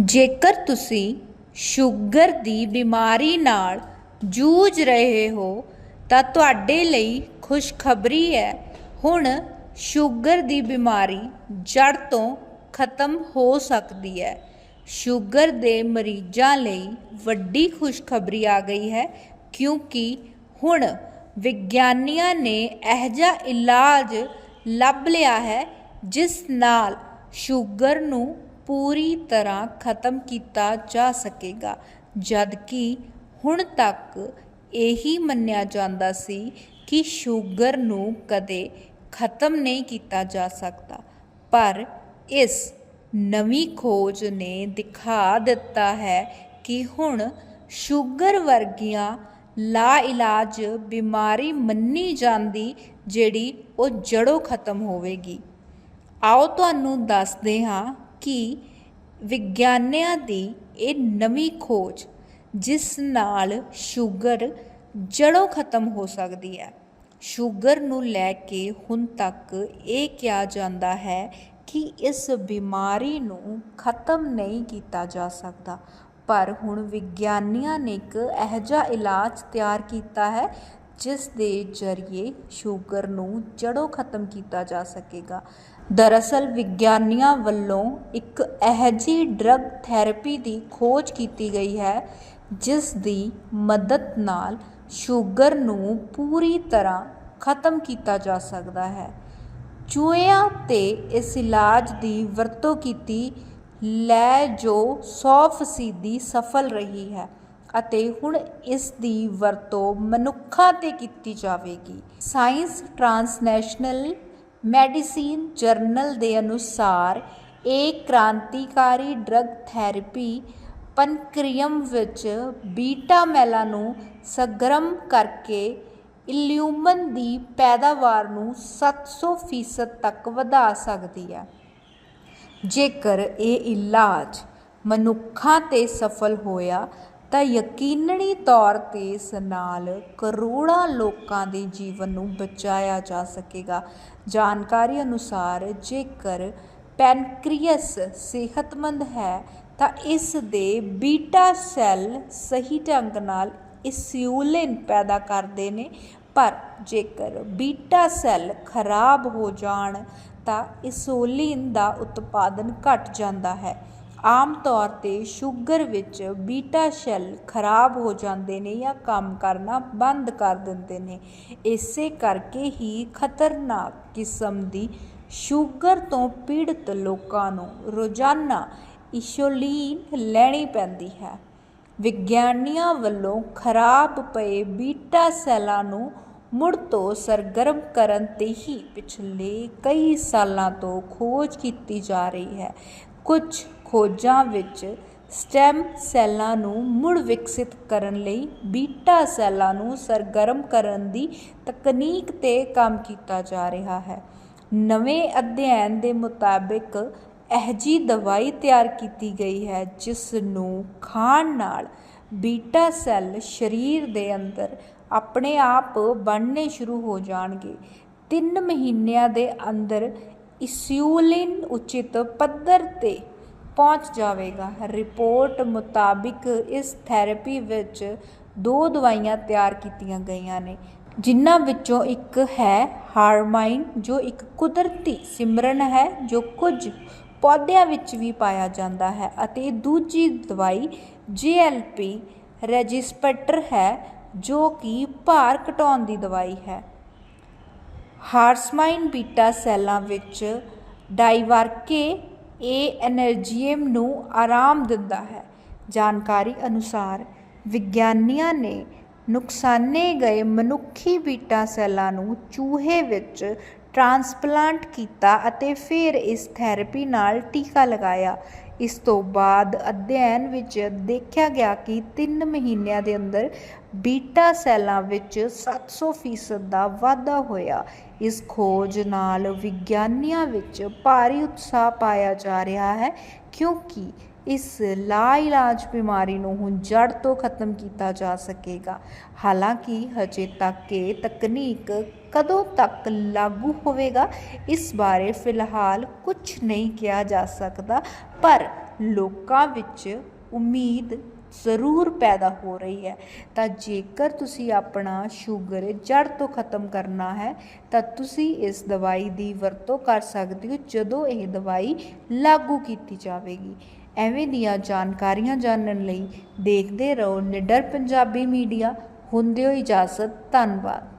ਜੇਕਰ ਤੁਸੀਂ ਸ਼ੂਗਰ ਦੀ ਬਿਮਾਰੀ ਨਾਲ ਜੂਝ ਰਹੇ ਹੋ, ਤਾਂ ਤੁਹਾਡੇ ਲਈ ਖੁਸ਼ਖਬਰੀ ਹੈ। ਹੁਣ ਸ਼ੂਗਰ ਦੀ ਬਿਮਾਰੀ ਜੜ ਤੋਂ ਖਤਮ ਹੋ ਸਕਦੀ ਹੈ। ਸ਼ੂਗਰ ਦੇ ਮਰੀਜ਼ਾਂ ਲਈ ਵੱਡੀ ਖੁਸ਼ਖਬਰੀ ਆ ਗਈ ਹੈ, ਕਿਉਂਕਿ ਹੁਣ ਵਿਗਿਆਨੀਆਂ ਨੇ ਇਹ ਜਿਹਾ ਇਲਾਜ ਲੱਭ ਲਿਆ ਹੈ, ਜਿਸ ਨਾਲ ਸ਼ੂਗਰ ਨੂੰ ਪੂਰੀ ਤਰ੍ਹਾਂ ਖਤਮ ਕੀਤਾ ਜਾ ਸਕੇਗਾ, ਜਦਕਿ ਹੁਣ ਤੱਕ ਇਹੀ ਮੰਨਿਆ ਜਾਂਦਾ ਸੀ ਕਿ ਸ਼ੂਗਰ ਨੂੰ ਕਦੇ ਖਤਮ ਨਹੀਂ ਕੀਤਾ ਜਾ ਸਕਦਾ। ਪਰ ਇਸ ਨਵੀਂ ਖੋਜ ਨੇ ਦਿਖਾ ਦਿੱਤਾ ਹੈ ਕਿ ਹੁਣ ਸ਼ੂਗਰ ਵਰਗੀਆਂ ਲਾ ਇਲਾਜ ਬਿਮਾਰੀ ਮੰਨੀ ਜਾਂਦੀ ਜਿਹੜੀ ਉਹ ਜੜੋਂ ਖਤਮ ਹੋਵੇਗੀ। ਆਓ ਤੁਹਾਨੂੰ ਦੱਸਦੇ ਹਾਂ ਕਿ ਵਿਗਿਆਨੀਆਂ ਦੀ ਇਹ ਨਵੀਂ ਖੋਜ ਜਿਸ ਨਾਲ ਸ਼ੂਗਰ ਜੜੋਂ ਖਤਮ ਹੋ ਸਕਦੀ ਹੈ। ਸ਼ੂਗਰ ਨੂੰ ਲੈ ਕੇ ਹੁਣ ਤੱਕ ਇਹ ਕਿਹਾ ਜਾਂਦਾ ਹੈ ਕਿ ਇਸ ਬਿਮਾਰੀ ਨੂੰ ਖਤਮ ਨਹੀਂ ਕੀਤਾ ਜਾ ਸਕਦਾ। ਪਰ ਹੁਣ ਵਿਗਿਆਨੀਆਂ ਨੇ ਇੱਕ ਇਹੋ ਜਿਹਾ ਇਲਾਜ ਤਿਆਰ ਕੀਤਾ ਹੈ ਜਿਸ ਦੇ ਜ਼ਰੀਏ ਸ਼ੂਗਰ ਨੂੰ ਜੜੋਂ ਖਤਮ ਕੀਤਾ ਜਾ ਸਕੇਗਾ। ਦਰਅਸਲ ਵਿਗਿਆਨੀਆਂ ਵੱਲੋਂ ਇੱਕ ਇਹੋ ਜਿਹੀ ਡਰੱਗ ਥੈਰੇਪੀ ਦੀ ਖੋਜ ਕੀਤੀ ਗਈ ਹੈ, ਜਿਸ ਦੀ ਮਦਦ ਨਾਲ ਸ਼ੂਗਰ ਨੂੰ ਪੂਰੀ ਤਰ੍ਹਾਂ ਖਤਮ ਕੀਤਾ ਜਾ ਸਕਦਾ ਹੈ। ਚੂਹਿਆਂ ਤੇ ਇਸ ਇਲਾਜ ਦੀ ਵਰਤੋਂ ਕੀਤੀ ਲੈ ਜੋ 100% ਸਫਲ ਰਹੀ ਹੈ ਅਤੇ ਹੁਣ ਇਸ ਦੀ ਵਰਤੋਂ ਮਨੁੱਖਾਂ ਤੇ ਕੀਤੀ ਜਾਵੇਗੀ। ਸਾਇੰਸ ਟ੍ਰਾਂਸਨੈਸ਼ਨਲ ਮੈਡੀਸਿਨ ਜਰਨਲ ਦੇ ਅਨੁਸਾਰ, ਇਹ ਕ੍ਰਾਂਤੀਕਾਰੀ ਡਰੱਗ ਥੈਰੇਪੀ ਪਨਕ੍ਰੀਅਮ ਵਿੱਚ ਬੀਟਾ ਮੈਲਾ ਨੂੰ ਸਰਗਰਮ ਕਰਕੇ ਇਲਿਊਮਨ ਦੀ ਪੈਦਾਵਾਰ ਨੂੰ 700% ਤੱਕ ਵਧਾ ਸਕਦੀ ਹੈ। ਜੇਕਰ ਇਹ ਇਲਾਜ ਮਨੁੱਖਾਂ ਤੇ ਸਫਲ ਹੋਇਆ ਤਾਂ ਯਕੀਨਣੀ ਤੌਰ ਤੇ ਇਸ ਨਾਲ ਕਰੋੜਾਂ ਲੋਕਾਂ ਦੇ ਜੀਵਨ ਨੂੰ ਬਚਾਇਆ ਜਾ ਸਕੇਗਾ। ਜਾਣਕਾਰੀ ਅਨੁਸਾਰ ਜੇਕਰ ਪੈਨਕ੍ਰੀਅਸ ਸਿਹਤਮੰਦ ਹੈ, ਤਾਂ ਇਸ ਦੇ ਬੀਟਾ ਸੈੱਲ ਸਹੀ ਢੰਗ ਨਾਲ ਇਨਸੂਲਿਨ ਪੈਦਾ ਕਰਦੇ ਨੇ। ਪਰ ਜੇਕਰ ਬੀਟਾ ਸੈੱਲ ਖਰਾਬ ਹੋ ਜਾਣ, ਤਾਂ ਇਨਸੂਲਿਨ ਦਾ ਉਤਪਾਦਨ ਘਟ ਜਾਂਦਾ ਹੈ। ਆਮ ਤੌਰ ਤੇ ਸ਼ੂਗਰ ਵਿੱਚ ਬੀਟਾ ਸੈੱਲ ਖਰਾਬ ਹੋ ਜਾਂਦੇ ਨੇ ਜਾਂ ਕੰਮ ਕਰਨਾ ਬੰਦ ਕਰ ਦਿੰਦੇ ਨੇ। ਇਸੇ ਕਰਕੇ ਹੀ ਖਤਰਨਾਕ ਕਿਸਮ ਦੀ ਸ਼ੂਗਰ ਤੋਂ ਪੀੜਤ ਲੋਕਾਂ ਨੂੰ ਰੋਜ਼ਾਨਾ ਇਸ਼ੋਲੀਨ ਲੈਣੀ ਪੈਂਦੀ ਹੈ। ਵਿਗਿਆਨੀਆਂ ਵੱਲੋਂ ਖਰਾਬ ਪਏ ਬੀਟਾ ਸੈੱਲਾਂ ਨੂੰ ਮੁੜ ਤੋਂ ਸਰਗਰਮ ਕਰਨ ਤੇ ਹੀ ਪਿਛਲੇ ਕਈ ਸਾਲਾਂ ਤੋਂ ਖੋਜ ਕੀਤੀ ਜਾ ਰਹੀ ਹੈ। ਕੁਝ ਖੋਜਾਂ ਵਿੱਚ ਸਟੈਮ ਸੈੱਲਾਂ ਨੂੰ ਮੁੜ ਵਿਕਸਿਤ ਕਰਨ ਲਈ ਬੀਟਾ ਸੈੱਲਾਂ ਨੂੰ ਸਰਗਰਮ ਕਰਨ ਦੀ ਤਕਨੀਕ ਤੇ ਕੰਮ ਕੀਤਾ ਜਾ ਰਿਹਾ ਹੈ। ਨਵੇਂ ਅਧਿਐਨ ਦੇ ਮੁਤਾਬਿਕ ਇਹ ਜੀ ਦਵਾਈ ਤਿਆਰ ਕੀਤੀ ਗਈ ਹੈ ਜਿਸ ਨੂੰ ਖਾਣ ਨਾਲ ਬੀਟਾ ਸੈੱਲ ਸਰੀਰ ਦੇ ਅੰਦਰ ਆਪਣੇ ਆਪ ਬਣਨੇ ਸ਼ੁਰੂ ਹੋ ਜਾਣਗੇ। 3 ਮਹੀਨਿਆਂ ਦੇ ਅੰਦਰ ਇਨਸੂਲਿਨ ਉਚਿਤ ਪੱਧਰ ਤੇ ਪਹੁੰਚ ਜਾਵੇਗਾ। ਰਿਪੋਰਟ ਮੁਤਾਬਿਕ ਇਸ ਥੈਰੇਪੀ ਵਿੱਚ ਦੋ ਦਵਾਈਆਂ ਤਿਆਰ ਕੀਤੀਆਂ ਗਈਆਂ ਨੇ, ਜਿਨ੍ਹਾਂ ਵਿੱਚੋਂ ਇੱਕ ਹੈ ਹਾਰਮਾਈਨ, ਜੋ ਇੱਕ ਕੁਦਰਤੀ ਸਿਮਰਨ ਹੈ, ਜੋ ਕੁਝ ਪੌਦਿਆਂ ਵਿੱਚ ਵੀ ਪਾਇਆ ਜਾਂਦਾ ਹੈ, ਅਤੇ ਦੂਜੀ ਦਵਾਈ ਜੀਐਲਪੀ ਰੈਜਿਸਪਟਰ ਹੈ, ਜੋ ਕਿ ਭਾਰ ਘਟਾਉਣ ਦੀ ਦਵਾਈ ਹੈ। ਹਾਰਸਮਾਈਨ ਬੀਟਾ ਸੈੱਲਾਂ ਵਿੱਚ ਡਾਈਵਰਕੇ ਇਹ ਐਨਰਜੀਅਮ ਨੂੰ ਆਰਾਮ ਦਿੰਦਾ ਹੈ। ਜਾਣਕਾਰੀ ਅਨੁਸਾਰ ਵਿਗਿਆਨੀਆਂ ਨੇ ਨੁਕਸਾਨੇ ਗਏ ਮਨੁੱਖੀ ਬੀਟਾ ਸੈੱਲਾਂ ਨੂੰ ਚੂਹੇ ਵਿੱਚ ਟ੍ਰਾਂਸਪਲਾਂਟ ਕੀਤਾ ਅਤੇ ਫਿਰ ਇਸ ਥੈਰੇਪੀ ਨਾਲ ਟੀਕਾ ਲਗਾਇਆ। ਇਸ ਤੋਂ ਬਾਅਦ ਅਧਿਐਨ ਵਿੱਚ ਦੇਖਿਆ ਗਿਆ ਕਿ 3 ਮਹੀਨਿਆਂ ਦੇ ਅੰਦਰ ਬੀਟਾ ਸੈੱਲਾਂ ਵਿੱਚ 700% ਦਾ ਵਾਧਾ ਹੋਇਆ। ਇਸ ਖੋਜ ਨਾਲ ਵਿਗਿਆਨੀਆਂ ਵਿੱਚ ਭਾਰੀ ਉਤਸ਼ਾਹ ਪਾਇਆ ਜਾ ਰਿਹਾ ਹੈ ਕਿਉਂਕਿ ਇਸ ਲਾਇਲਾਜ ਬਿਮਾਰੀ ਨੂੰ ਹੁਣ ਜੜ ਤੋਂ ਖਤਮ ਕੀਤਾ ਜਾ ਸਕੇਗਾ। ਹਾਲਾਂਕਿ, ਹਜੇ ਤੱਕ ਇਹ ਤਕਨੀਕ ਕਦੋਂ ਤੱਕ ਲਾਗੂ ਹੋਵੇਗਾ, ਇਸ ਬਾਰੇ ਫਿਲਹਾਲ ਕੁਝ ਨਹੀਂ ਕਿਹਾ ਜਾ ਸਕਦਾ, ਪਰ ਲੋਕਾਂ ਵਿੱਚ ਉਮੀਦ ਜ਼ਰੂਰ ਪੈਦਾ ਹੋ ਰਹੀ ਹੈ। ਤਾਂ ਜੇਕਰ ਤੁਸੀਂ ਆਪਣਾ ਸ਼ੂਗਰ ਜੜ ਤੋਂ ਖਤਮ ਕਰਨਾ ਹੈ, ਤਾਂ ਤੁਸੀਂ ਇਸ ਦਵਾਈ ਦੀ ਵਰਤੋਂ ਕਰ ਸਕਦੇ ਹੋ ਜਦੋਂ ਇਹ ਦਵਾਈ ਲਾਗੂ ਕੀਤੀ ਜਾਵੇਗੀ। ਐਵੇਂ ਦੀਆਂ ਜਾਣਕਾਰੀਆਂ ਜਾਣਨ ਲਈ ਦੇਖਦੇ ਰਹੋ ਨਿਡਰ ਪੰਜਾਬੀ ਮੀਡੀਆ। ਹੁੰਦੇ ਹੋ ਇਜਾਜ਼ਤ ਧੰਨਵਾਦ।